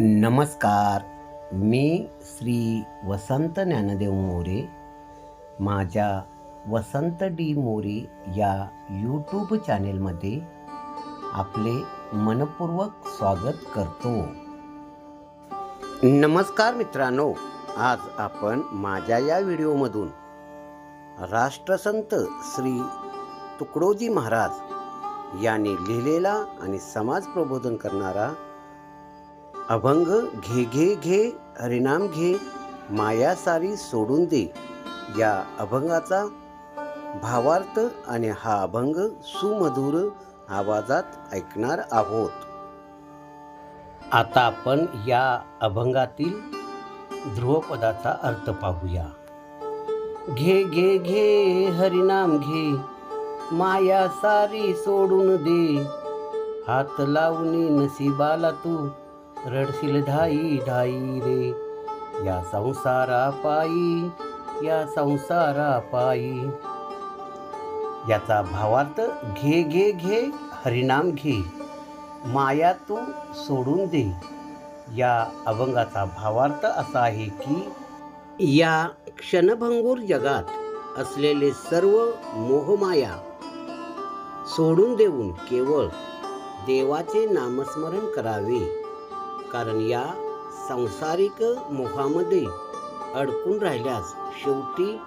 नमस्कार. मी श्री वसंत ज्ञानदेव मोरे माझ्या वसंत डी मोरे या यूट्यूब चॅनेलमध्ये आपले मनपूर्वक स्वागत करतो. नमस्कार मित्रांनो आज आपण माझ्या या व्हिडिओमधून राष्ट्रसंत श्री तुकडोजी महाराज यांनी लिहिलेला आणि समाज प्रबोधन करणारा अभंग घे घे घे हरिनाम घे माया सारी सोडून दे. या अभंगाचा भावार्थ आणि हा अभंग सुमधुर आवाजात ऐकणार आहोत. आता आपण या अभंगातील ध्रुवपदाचा अर्थ पाहूया. घे घे घे हरिनाम घे माया सारी सोडून दे. हात लावणी नशिबाला तू रडशील धाई धाई रे. या संसारा पायी या संसारा पायी. याचा भावार्थ घे घे घे हरिनाम घे. माया तू सोडून दे. या अभंगाचा भावार्थ असा आहे की या क्षणभंगूर जगात असलेले सर्व मोहमाया सोडून देऊन केवळ देवाचे नामस्मरण करावे. कारण या सांसारिक मोहामध्ये अडकून राहिल्यास शेवटी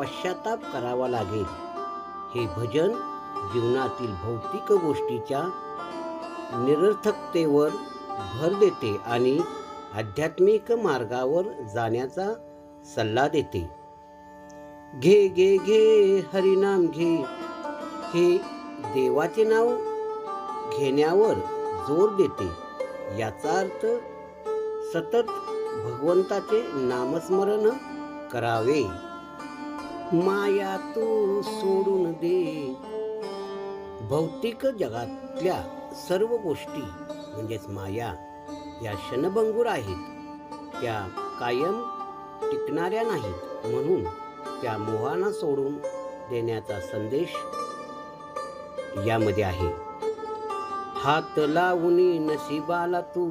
पश्चाताप करावा लागेल. हे भजन जीवनातील भौतिक गोष्टीच्या निरर्थकतेवर भर देते आणि आध्यात्मिक मार्गावर जाण्याचा सल्ला देते. घे घे घे हरिनाम घे. हे देवाचे नाव घेण्यावर जोर देते. याचा अर्थ सतत भगवंताचे नामस्मरण करावे. माया तू सोडून दे. भौतिक जगातल्या सर्व गोष्टी म्हणजेच माया या क्षणभंगूर आहेत. त्या कायम टिकणाऱ्या नाहीत म्हणून त्या मोहाना सोडून देण्याचा संदेश यामध्ये आहे. हात लावून नशिबाला तू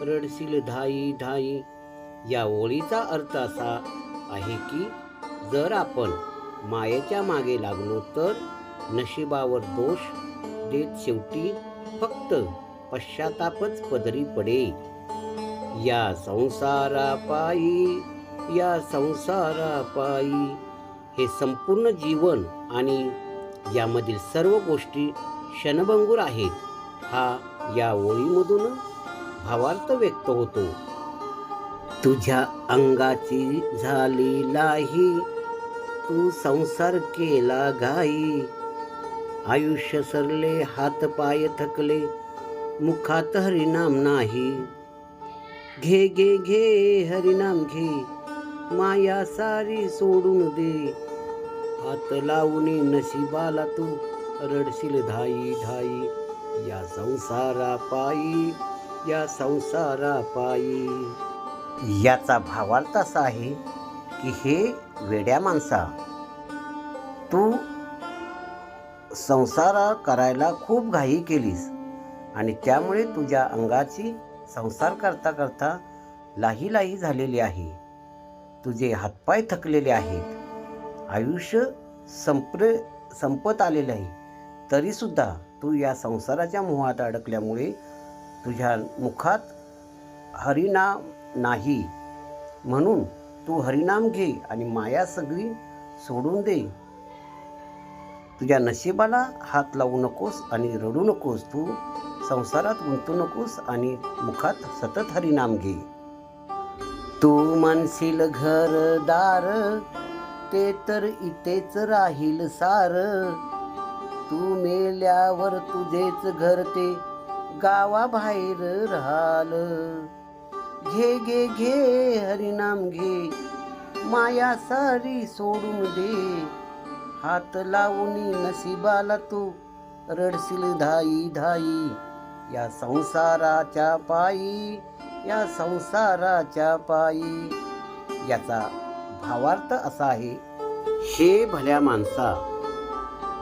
रडशील धाई धाई. या ओळीचा अर्थ असा आहे की जर आपण मायेच्या मागे लागलो तर नशिबावर दोष देत शेवटी फक्त पश्चातापच पदरी पडे या संसारापायी या संसारापायी हे संपूर्ण जीवन आणि यामधील सर्व गोष्टी क्षणभंगूर आहेत. हा या ओळीमधून भावार्थ व्यक्त होतो. तुझ्या अंगाची झाली लाही तू संसार केला घाई. आयुष्य सरले हात पाय थकले मुखात हरिनाम नाही. घे घे घे हरिनाम घे माया सारी सोडून दे. हात लावून नशिबाला तू रडशील धाई धाई. या संसारा पायी या संसारा पायी. याचा भावार्थ असा आहे की हे वेड्या माणसा तू संसार करायला खूप घाई केलीस आणि त्यामुळे तुझ्या अंगाची संसार करता करता लाही लाही झालेली आहे. तुझे हातपाय थकलेले आहेत. आयुष्य संप्र संपत आलेले आहे. तरीसुद्धा तू या संसाराच्या मोहात अडकल्यामुळे तुझ्या मुखात हरिनाम नाही. म्हणून तू हरिनाम घे आणि माया सगळी सोडून दे. तुझ्या नशिबाला हात लावू नकोस आणि रडू नकोस. तू संसारात गुंतू नकोस आणि मुखात सतत हरिनाम घे. तू म्हणशील घरदार ते तर इथेच राहील सार. तू मेल्यावर तुझेच घर ते गावाबाहेर राहाल. घे घे घे हरिनाम घे माया सारी सोडून दे. हात लावून नशिबाला तू रडशील धाई धाई. या संसाराच्या पायी या संसाराच्या पायी. याचा भावार्थ असा आहे हे भल्या माणसा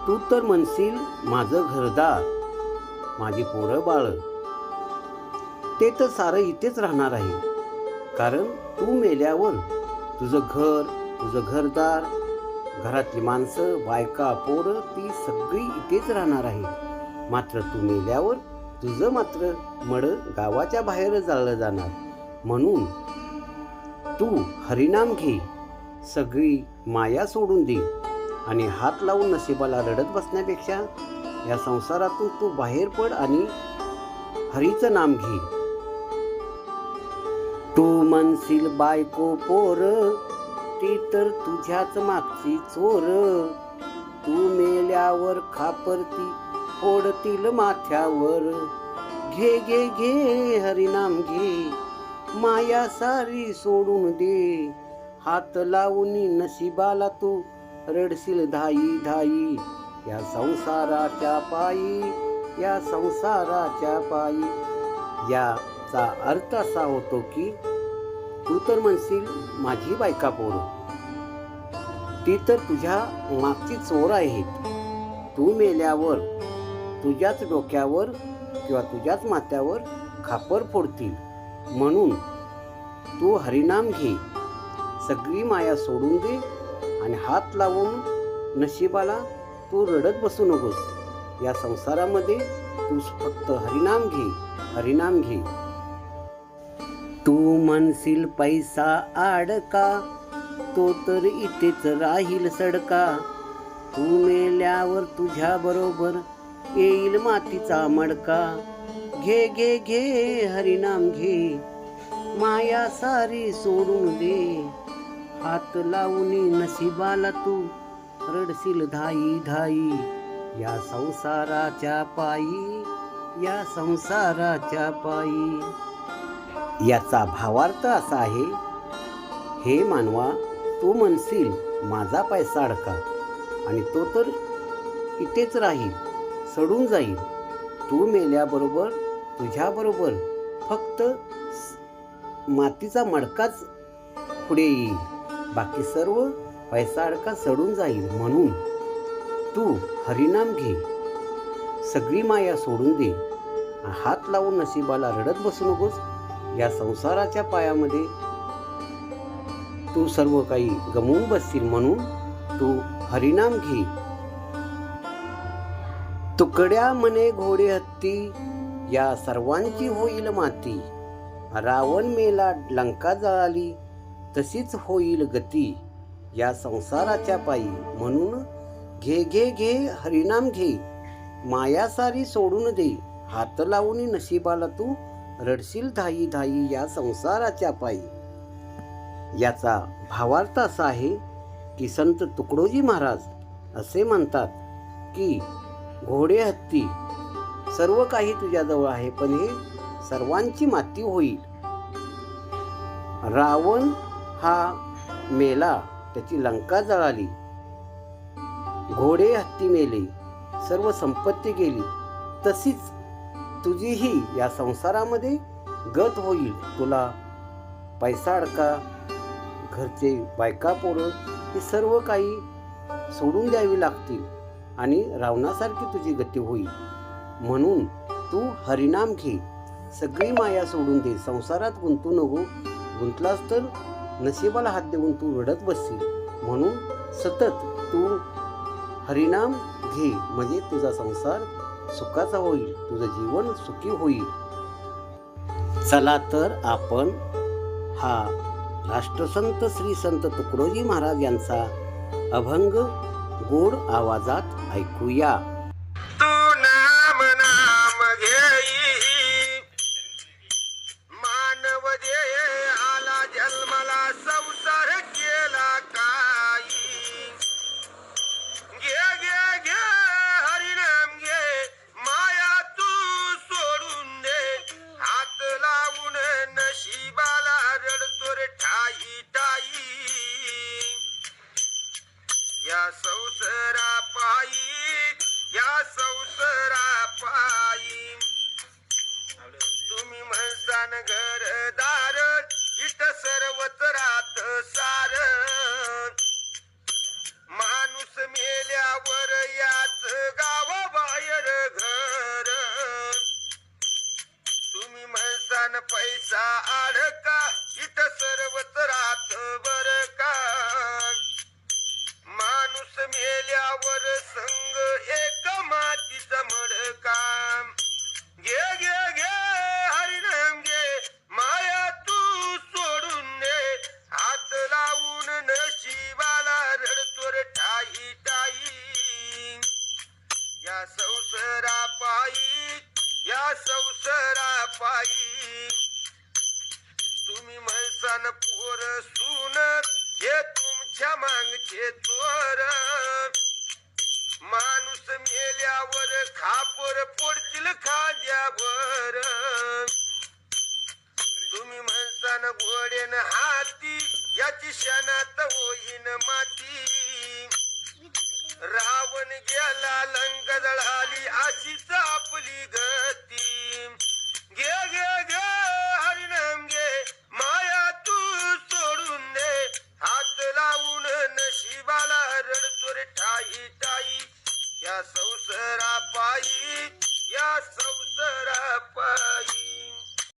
तू तर म्हणशील माझं घरदार माझी पोरं बाळ. ते तर सारं इथेच राहणार आहे. कारण तू मेल्यावर तुझं घर तुझं घरदार घरातली माणसं बायका पोरं ती सगळी इथेच राहणार आहे. मात्र तू मेल्यावर तुझं मात्र मड गावाच्या बाहेर जाळलं जाणार. म्हणून तू हरिनाम घे. सगळी माया सोडून दे. आणि हात लावून नशिबाला रडत बसण्यापेक्षा या संसारातून तू बाहेर पड आणि हरीचं नाम घे. तू म्हणशील बायको पोर ती तर तुझ्याच मागची चोर. तू मेल्यावर खापरती फोडतील माथ्यावर. घे घे घे हरिनाम घे माया सारी सोडून दे. हात लावून नशिबाला तू रडशील धाई धाई या संसाराच्या पायी या संसाराच्या पायी. याचा अर्थ असा होतो की तू तर म्हणशील माझी बायका पोर. ती तर तुझ्या मागची चोर आहेत. तू मेल्यावर तुझ्याच डोक्यावर किंवा तुझ्याच माथ्यावर खापर फोडतील. म्हणून तू हरिनाम घे. सगळी माया सोडून दे. आणि हात लावून नशिबाला तू रडत बसू नकोस. या संसारामध्ये तू फक्त हरिनाम घे हरिनाम घे. तू म्हणशील पैसा आडका तो तर इथेच राहील सडका. तू मेल्यावर तुझ्या बरोबर येईल मातीचा मडका. घे घे घे हरिनाम घे. माया सारी सोडून दे. हात लावून नशिबाला तू रडशील धाई धाई. या संसाराच्या पायी या संसाराच्या पायी. याचा भावार्थ असा आहे हे मानवा तू म्हणशील माझा पैसा अडका. आणि तो तर इथेच राहील सडून जाईल. तू मेल्याबरोबर तुझ्याबरोबर फक्त मातीचा मडकाच पुढे येईल. बाकी सर्व पैसा अडका सडून जाईल म्हणून तू हरिनाम घे. सगळी माया सोडून दे. हात लावून नशिबाला रडत बसू नकोस. या संसाराच्या पायामध्ये तू सर्व काही गमवून बसशील म्हणून तू हरिनाम घे. तुकड्या मने घोडे हत्ती या सर्वांची होईल माती. रावण मेला लंका जळाली. तशीच होईल गती या संसाराच्या पायी. म्हणून घे घे घे हरिनाम घे. मायासारी सोडून दे. हात लावून नशिबाला तू रडशील धाई धाई या संसाराच्या पायी. याचा भावार्थ असा आहे की संत तुकडोजी महाराज असे म्हणतात की घोडे हत्ती सर्व काही तुझ्याजवळ आहे पण हे सर्वांची माती होईल. रावण हा मेला त्याची लंका जळाली. घोडे हत्ती मेले सर्व संपत्ती गेली. तशीच तुझीही या संसारामध्ये गत होईल. तुला पैसा अडका घरचे बायका पोरं हे सर्व काही सोडून द्यावी लागतील आणि रावणासारखी तुझी गती होईल. म्हणून तू हरिनाम घे. सगळी माया सोडून दे. संसारात गुंतू नको. गुंतलास तर नशिबाला हात देऊन तू रडत बसशील. म्हणून सतत तू हरिनाम घे. म्हणजे तुझा संसार सुखाचा होईल. तुझं जीवन सुखी होईल. चला तर आपण हा राष्ट्रसंत श्री संत तुकडोजी महाराज यांचा अभंग गोड आवाजात ऐकूया. च्या मागचे चोर माणूस मेल्यावर खापोर फोडतील खाद्यावर. तुम्ही म्हणसान घोडेन हाती याची क्षणात होईन माती. रावण गेला लंक जळाली अशीच आपली गती. घे घे घे